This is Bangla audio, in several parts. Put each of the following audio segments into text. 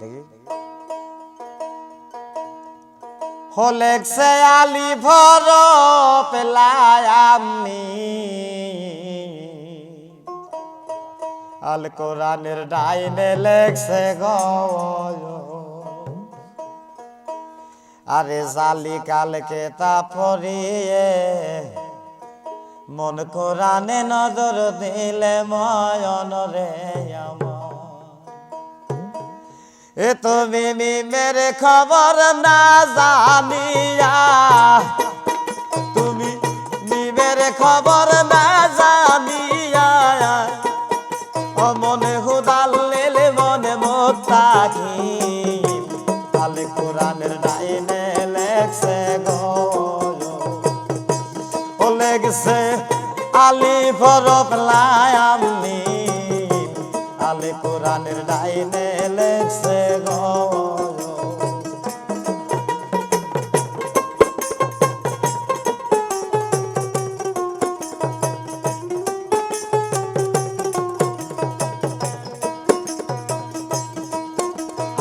দেখি। হলেকসে আলি ভর পেলায়ামি আল কোরআনের ডাইনে লেখছে গয় আরে জালি কালকে তা পরিয়ে মন কোরআনে নজর দিলে ময়ন রে আমার। এ তুমি মেরে খবর না জানিয়া। তুমি মেরে খবর না জানিয়া। ও মনে হুদাল লেলে মনে মোত্তাকি আলে কোরআনের ডাইনে লেখছে গো ও লেগছে আলি ফরফ লায়ামনি আলে কোরআনের ডাইনে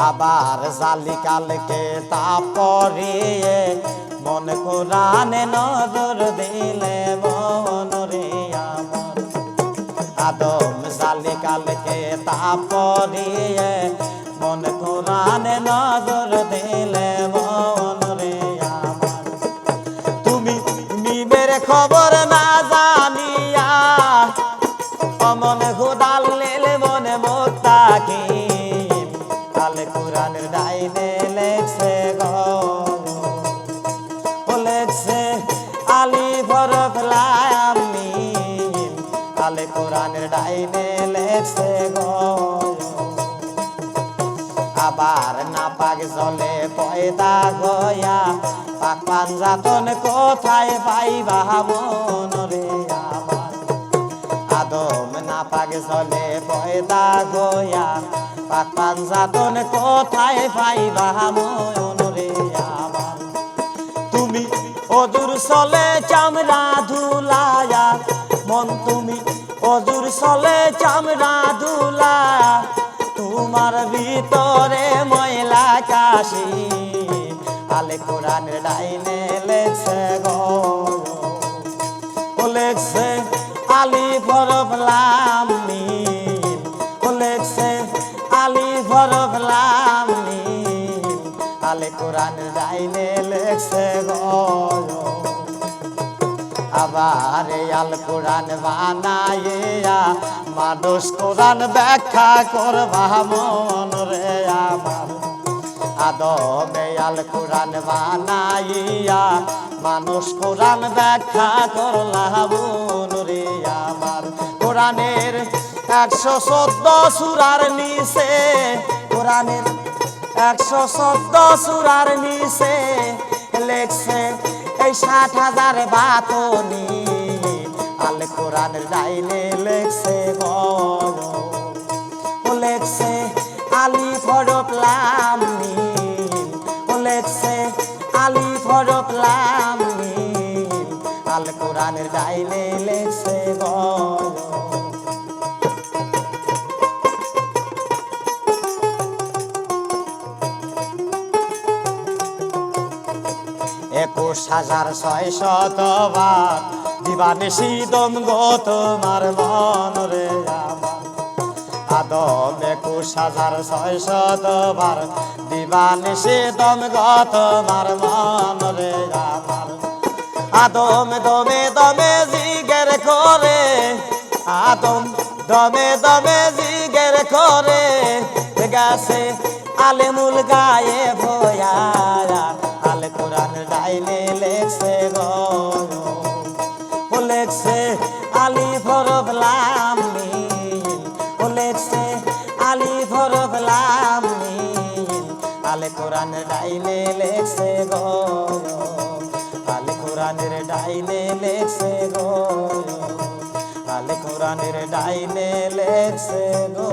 আবার জালি কালকে তাপরিয়ে মন কোরআনে নজর দিলে মন রে আদম জালি কালকে তাপরিয়ে মন কোরআনে নজর দিলে মন রে তুমি নিবের খবর আলে কোরআনের ডাইনে লেখছে গো। ও লেখছে আলি ফরফ লায়ামি আলে কোরআনের ডাইনে লেখছে গো। আবার না পাক জলে পয়দা গয়া, পাক পাঞ্জাতন কোথায় পাইবা মন রে আমার? আদম না পাক জলে পয়দা গয়া পাক পাঞ্জাতন কোথায় পাইবা আমার? তুমি অদূর চলে চামড়া ধুলায়া, মন তুমি অদূর চলে চামড়া ধুলায়া, তোমার ভিতরে ময়লা কাশি। আলে কোরআনের ডাইনে লেখছে গো। লেখছে আলি ফরফ আলে কোরআনের ডাইনে লেখছে আবার আল কোরআন বানাইয়া মানুষ কোরআন ব্যাখ্যা করবা মন রে আমার। আদম আল কোরআন বানাইয়া মানুষ কোরআন ব্যাখ্যা করলা মন রে আমার। কোরআনের একশো চোদ্দ সুরার নিচে, কোরআনের একশো চোদ্দ সুরার নিচে লেখছে, এই ষাট হাজার বাতনি। আল কোরআনের ডাইনে লেখছে ও লেখছে আলি ফরকলাম ও লেখছে আলি ফরকলাম আল কোরআনের লেখছে গো একুশ হাজার ছয় শতবার দিবানিশি দম গো তোমার মন রে আদম একুশ হাজার ছয় শতবার দিবানিশি দম গো তোমার মন রে আদম দমে দমে জিগের করে, আদম দমে দমে জিগের করে, গেছে আলেমুল গায়ে ভয়া। কোরআন ডাইনে লেখছে ও লেখছে আলি ফরবলাম ও লেখছে আলি ফরবলাম আলে কোরআন ডাইনে লেখছে গো আলে কোরআনের ডাইনে লেখছে গো আলে কোরআনের ডাইনে লেখছে গো